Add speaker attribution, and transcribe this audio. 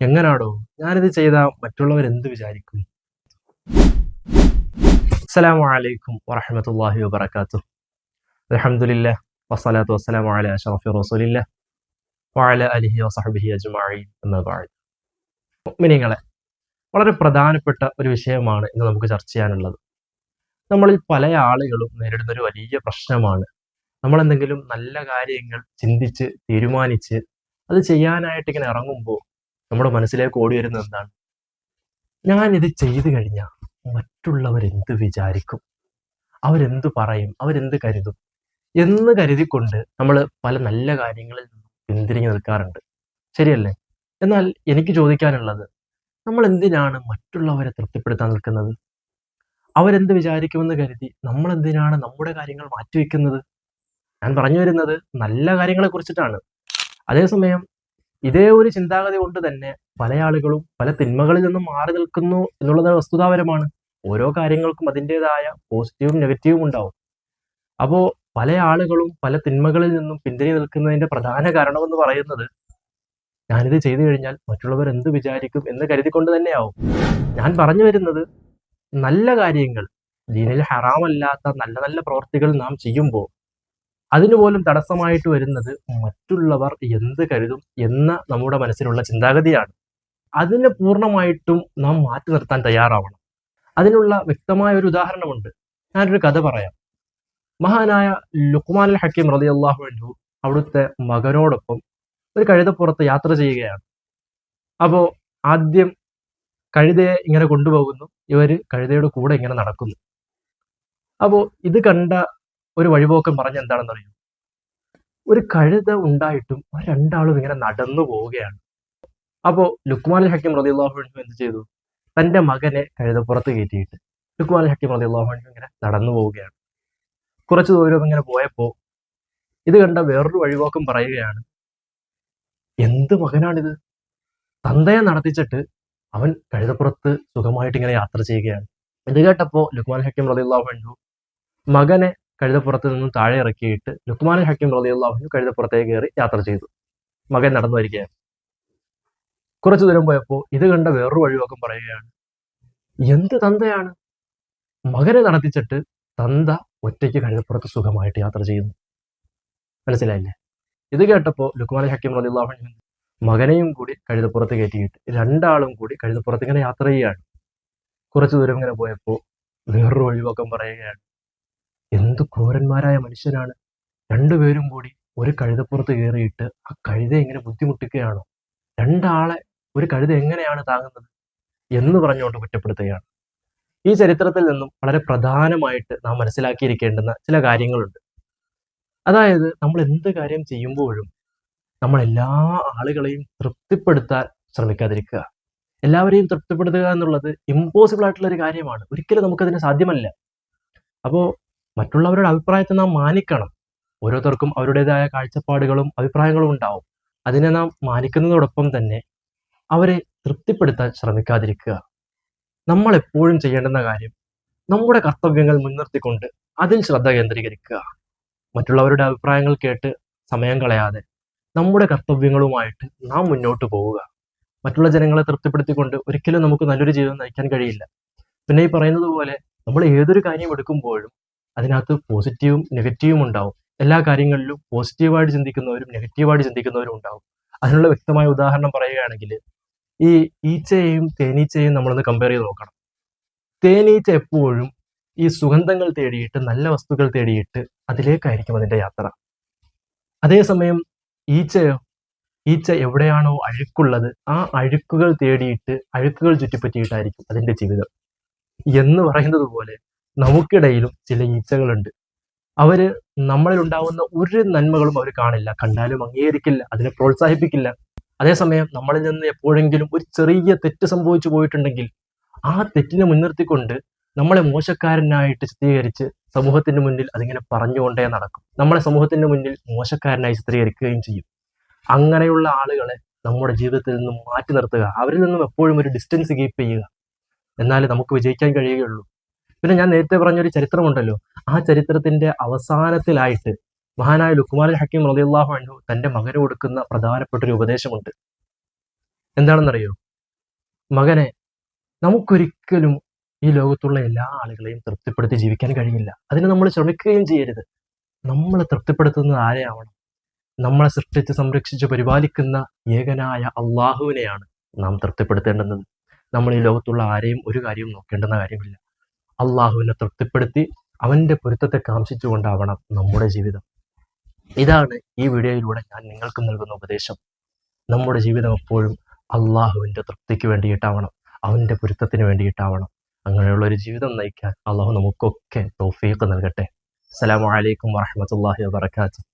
Speaker 1: എങ്ങനാടോ? ഞാനിത് ചെയ്ത മറ്റുള്ളവർ എന്ത് വിചാരിക്കും? അസ്സലാമു അലൈക്കും വബർക്കാത്തു അലഹമുല്ല വസ്സലാത്തു വസ്സലാമു അല അഷറഫി റസൂലില്ല വാല അലിഹി വസഹബിഹി അജുമാഴി എന്ന മിനിങ്ങളെ വളരെ പ്രധാനപ്പെട്ട ഒരു വിഷയമാണ് ഇന്ന് നമുക്ക് ചർച്ച ചെയ്യാനുള്ളത്. നമ്മളിൽ പല ആളുകളും നേരിടുന്ന ഒരു വലിയ പ്രശ്നമാണ്. നമ്മൾ എന്തെങ്കിലും നല്ല കാര്യങ്ങൾ ചിന്തിച്ച് തീരുമാനിച്ച് അത് ചെയ്യാനായിട്ട് ഇങ്ങനെ ഇറങ്ങുമ്പോൾ നമ്മുടെ മനസ്സിലേക്ക് ഓടി വരുന്നത് എന്താണ്? ഞാൻ ഇത് ചെയ്തു കഴിഞ്ഞാൽ മറ്റുള്ളവർ എന്ത് വിചാരിക്കും? അവരെന്ത് പറയും? അവരെന്ത് കരുതും? എന്ന് കരുതിക്കൊണ്ട് നമ്മൾ പല നല്ല കാര്യങ്ങളിൽ നിന്നും പിന്തിരിഞ്ഞു നിൽക്കാറുണ്ട്. ശരിയല്ലേ? എന്നാൽ എനിക്ക് ചോദിക്കാനുള്ളത് നമ്മൾ എന്തിനാണ് മറ്റുള്ളവരെ തൃപ്തിപ്പെടുത്താൻ നിൽക്കുന്നത്? അവരെന്ത് വിചാരിക്കുമെന്ന് കരുതി നമ്മൾ എന്തിനാണ് നമ്മുടെ കാര്യങ്ങൾ മാറ്റിവെക്കുന്നത്? ഞാൻ പറഞ്ഞു വരുന്നത് നല്ല കാര്യങ്ങളെ കുറിച്ചിട്ടാണ്. അതേസമയം ഇതേ ഒരു ചിന്താഗതി കൊണ്ട് തന്നെ പല ആളുകളും പല തിന്മകളിൽ നിന്നും മാറി നിൽക്കുന്നു എന്നുള്ളത് വസ്തുതാപരമാണ്. ഓരോ കാര്യങ്ങൾക്കും അതിന്റെതായ പോസിറ്റീവും നെഗറ്റീവും ഉണ്ടാവും. അപ്പോൾ പല ആളുകളും പല തിന്മകളിൽ നിന്നും പിന്തിരി നിൽക്കുന്നതിന്റെ പ്രധാന കാരണം എന്ന് പറയുന്നത് ഞാനിത് ചെയ്തു കഴിഞ്ഞാൽ മറ്റുള്ളവർ എന്ത് വിചാരിക്കും എന്ന് കരുതിക്കൊണ്ട് തന്നെയാവും. ഞാൻ പറഞ്ഞു വരുന്നത് നല്ല കാര്യങ്ങൾ ദീനിൽ ഹറാമല്ലാത്ത നല്ല നല്ല പ്രവർത്തികൾ നാം ചെയ്യുമ്പോൾ അതിനു പോലും തടസ്സമായിട്ട് വരുന്നത് മറ്റുള്ളവർ എന്ത് കരുതും എന്ന നമ്മുടെ മനസ്സിലുള്ള ചിന്താഗതിയാണ്. അതിനെ പൂർണമായിട്ടും നാം മാറ്റി നിർത്താൻ തയ്യാറാവണം. അതിനുള്ള വ്യക്തമായ ഒരു ഉദാഹരണമുണ്ട്. ഞാനൊരു കഥ പറയാം. മഹാനായ ലുക്മാൻ അൽ ഹക്കീം റതി അള്ളാഹു അൻഹു അവിടുത്തെ മകനോടൊപ്പം ഒരു കഴുതപ്പുറത്ത് യാത്ര ചെയ്യുകയാണ്. അപ്പോൾ ആദ്യം കഴുതയെ ഇങ്ങനെ കൊണ്ടുപോകുന്നു. ഇവർ കഴുതയുടെ കൂടെ ഇങ്ങനെ നടക്കുന്നു. അപ്പോൾ ഇത് കണ്ട ഒരു വഴിപോക്കൻ പറഞ്ഞ അറിയൂ? ഒരു കഴുത ഉണ്ടായിട്ടും രണ്ടാളും ഇങ്ങനെ നടന്നു പോവുകയാണ്. അപ്പോൾ ലുക്മാൻ ഹക്കിം ഹക്കീം റതി അള്ളാഹു എന്ത് ചെയ്തു? തന്റെ മകനെ കഴുതപ്പുറത്ത് കയറ്റിയിട്ട് ലുക്മാൻ ഹക്കിം ഹക്കീം റതി അള്ളാഹു ഇങ്ങനെ നടന്നു പോവുകയാണ്. കുറച്ച് ദൂരം ഇങ്ങനെ പോയപ്പോ ഇത് കണ്ട വേറൊരു വഴിപോക്കം പറയുകയാണ് എന്ത് മകനാണിത്? തന്തയെ നടത്തിച്ചിട്ട് അവൻ കഴുതപ്പുറത്ത് സുഖമായിട്ട് ഇങ്ങനെ യാത്ര ചെയ്യുകയാണ്. ഇത് കേട്ടപ്പോ ലുക്മാൻ ഹക്കീം അൻഹു മകനെ കഴുതപ്പുറത്ത് നിന്നും താഴെ ഇറക്കിയിട്ട് ലുക്മാൻ ഹക്കിം റളിയല്ലാഹു കഴുതപ്പുറത്തേക്ക് കയറി യാത്ര ചെയ്തു. മകൻ നടന്നു വരികയാണ് കുറച്ചു ദൂരം പോയപ്പോൾ ഇത് കണ്ട വേറൊരു വഴിവാക്കം പറയുകയാണ് എന്ത് തന്തയാണ്? മകനെ നടത്തിച്ചിട്ട് തന്ത ഒറ്റയ്ക്ക് കഴുതപ്പുറത്ത് സുഖമായിട്ട് യാത്ര ചെയ്യുന്നു. മനസ്സിലായില്ലേ? ഇത് കേട്ടപ്പോൾ ലുക്മാൻ ഹക്കിം റളിയല്ലാഹു മകനെയും കൂടി കഴുതപ്പുറത്ത് കയറ്റിയിട്ട് രണ്ടാളും കൂടി കഴുതപ്പുറത്ത് ഇങ്ങനെ യാത്ര ചെയ്യുകയാണ്. കുറച്ചു ദൂരം ഇങ്ങനെ പോയപ്പോൾ വേറൊരു ഒഴിവാക്കം പറയുകയാണ് എന്ത് ക്രൂരന്മാരായ മനുഷ്യരാണ്. രണ്ടുപേരും കൂടി ഒരു കഴുതപ്പുറത്ത് കയറിയിട്ട് ആ കഴുത എങ്ങനെ ബുദ്ധിമുട്ടിക്കുകയാണോ? രണ്ടാളെ ഒരു കഴുത എങ്ങനെയാണ് താങ്ങുന്നത് എന്ന് പറഞ്ഞുകൊണ്ട് കുറ്റപ്പെടുത്തുകയാണ്. ഈ ചരിത്രത്തിൽ നിന്നും വളരെ പ്രധാനമായിട്ട് നാം മനസ്സിലാക്കിയിരിക്കേണ്ടുന്ന ചില കാര്യങ്ങളുണ്ട്. അതായത് നമ്മൾ എന്ത് കാര്യം ചെയ്യുമ്പോഴും നമ്മൾ എല്ലാ ആളുകളെയും തൃപ്തിപ്പെടുത്താൻ ശ്രമിക്കാതിരിക്കുക. എല്ലാവരെയും തൃപ്തിപ്പെടുത്തുക എന്നുള്ളത് ഇമ്പോസിബിൾ ആയിട്ടുള്ള ഒരു കാര്യമാണ്. ഒരിക്കലും നമുക്കതിന് സാധ്യമല്ല. അപ്പോൾ മറ്റുള്ളവരുടെ അഭിപ്രായത്തെ നാം മാനിക്കണം. ഓരോരുത്തർക്കും അവരുടേതായ കാഴ്ചപ്പാടുകളും അഭിപ്രായങ്ങളും ഉണ്ടാവും. അതിനെ നാം മാനിക്കുന്നതോടൊപ്പം തന്നെ അവരെ തൃപ്തിപ്പെടുത്താൻ ശ്രമിക്കാതിരിക്കുക. നമ്മൾ എപ്പോഴും ചെയ്യേണ്ടുന്ന കാര്യം നമ്മുടെ കർത്തവ്യങ്ങൾ മുൻനിർത്തിക്കൊണ്ട് അതിൽ ശ്രദ്ധ കേന്ദ്രീകരിക്കുക. മറ്റുള്ളവരുടെ അഭിപ്രായങ്ങൾ കേട്ട് സമയം കളയാതെ നമ്മുടെ കർത്തവ്യങ്ങളുമായിട്ട് നാം മുന്നോട്ട് പോവുക. മറ്റുള്ള ജനങ്ങളെ തൃപ്തിപ്പെടുത്തിക്കൊണ്ട് ഒരിക്കലും നമുക്ക് നല്ലൊരു ജീവിതം നയിക്കാൻ കഴിയില്ല. പിന്നെ ഈ പറയുന്നത് പോലെ നമ്മൾ ഏതൊരു കാര്യം എടുക്കുമ്പോഴും അതിനകത്ത് പോസിറ്റീവും നെഗറ്റീവും ഉണ്ടാവും. എല്ലാ കാര്യങ്ങളിലും പോസിറ്റീവായിട്ട് ചിന്തിക്കുന്നവരും നെഗറ്റീവായിട്ട് ചിന്തിക്കുന്നവരും ഉണ്ടാവും. അതിനുള്ള വ്യക്തമായ ഉദാഹരണം പറയുകയാണെങ്കിൽ ഈ ഈച്ചയെയും തേനീച്ചയെയും നമ്മളൊന്ന് കമ്പയർ ചെയ്ത് നോക്കണം. തേനീച്ച എപ്പോഴും ഈ സുഗന്ധങ്ങൾ തേടിയിട്ട് നല്ല വസ്തുക്കൾ തേടിയിട്ട് അതിലേക്കായിരിക്കും അതിന്റെ യാത്ര. അതേസമയം ഈച്ചയോ ഈച്ച എവിടെയാണോ അഴുക്കുള്ളത് ആ അഴുക്കുകൾ തേടിയിട്ട് അഴുക്കുകൾ ചുറ്റിപ്പറ്റിയിട്ടായിരിക്കും അതിന്റെ ജീവിതം. എന്ന് പറയുന്നത് പോലെ നമുക്കിടയിലും ചില ഈച്ചകളുണ്ട്. അവർ നമ്മളിൽ ഉണ്ടാവുന്ന ഒരു നന്മകളും അവർ കാണില്ല. കണ്ടാലും അംഗീകരിക്കില്ല അതിനെ പ്രോത്സാഹിപ്പിക്കില്ല. അതേസമയം നമ്മളിൽ നിന്ന് എപ്പോഴെങ്കിലും ഒരു ചെറിയ തെറ്റ് സംഭവിച്ചു പോയിട്ടുണ്ടെങ്കിൽ ആ തെറ്റിനെ മുൻനിർത്തിക്കൊണ്ട് നമ്മളെ മോശക്കാരനായിട്ട് ചിത്രീകരിച്ച് സമൂഹത്തിന്റെ മുന്നിൽ അതിങ്ങനെ പറഞ്ഞുകൊണ്ടേ നടക്കും. നമ്മളെ സമൂഹത്തിന്റെ മുന്നിൽ മോശക്കാരനായി ചിത്രീകരിക്കുകയും ചെയ്യും. അങ്ങനെയുള്ള ആളുകളെ നമ്മുടെ ജീവിതത്തിൽ നിന്നും മാറ്റി നിർത്തുക. അവരിൽ നിന്നും എപ്പോഴും ഒരു ഡിസ്റ്റൻസ് കീപ്പ് ചെയ്യുക. എന്നാലേ നമുക്ക് വിജയിക്കാൻ കഴിയുകയുള്ളൂ. പിന്നെ ഞാൻ നേരത്തെ പറഞ്ഞൊരു ചരിത്രമുണ്ടല്ലോ. ആ ചരിത്രത്തിന്റെ അവസാനത്തിലായിട്ട് മഹാനായ ലുക്കുമാൻ ഹക്കീം റളിയല്ലാഹു അൻഹു തന്റെ മകന് കൊടുക്കുന്ന പ്രധാനപ്പെട്ട ഒരു ഉപദേശമുണ്ട്. എന്താണെന്നറിയോ? മകനെ നമുക്കൊരിക്കലും ഈ ലോകത്തുള്ള എല്ലാ ആളുകളെയും തൃപ്തിപ്പെടുത്തി ജീവിക്കാൻ കഴിയില്ല. അതിന് നമ്മൾ ശ്രമിക്കുകയും ചെയ്യരുത്. നമ്മളെ തൃപ്തിപ്പെടുത്തുന്നത് ആരെയാവണം? നമ്മളെ സൃഷ്ടിച്ച് സംരക്ഷിച്ച് പരിപാലിക്കുന്ന ഏകനായ അള്ളാഹുവിനെയാണ് നാം തൃപ്തിപ്പെടുത്തേണ്ടുന്നത് നമ്മൾ ഈ ലോകത്തുള്ള ആരെയും ഒരു കാര്യവും നോക്കേണ്ടുന്ന കാര്യമില്ല. അള്ളാഹുവിനെ തൃപ്തിപ്പെടുത്തി അവന്റെ പൊരുത്തത്തെ കാംക്ഷിച്ചുകൊണ്ടാവണം നമ്മുടെ ജീവിതം. ഇതാണ് ഈ വീഡിയോയിലൂടെ ഞാൻ നിങ്ങൾക്ക് നൽകുന്ന ഉപദേശം. നമ്മുടെ ജീവിതം എപ്പോഴും അള്ളാഹുവിന്റെ തൃപ്തിക്ക് വേണ്ടിയിട്ടാവണം അവന്റെ പൊരുത്തത്തിന് വേണ്ടിയിട്ടാവണം. അങ്ങനെയുള്ള ഒരു ജീവിതം നയിക്കാൻ അള്ളാഹു നമുക്കൊക്കെ തൗഫീഖ് നൽകട്ടെ. അസ്സലാമു അലൈക്കും വറഹ്മത്തുള്ളാഹി വബറകാതുഹു.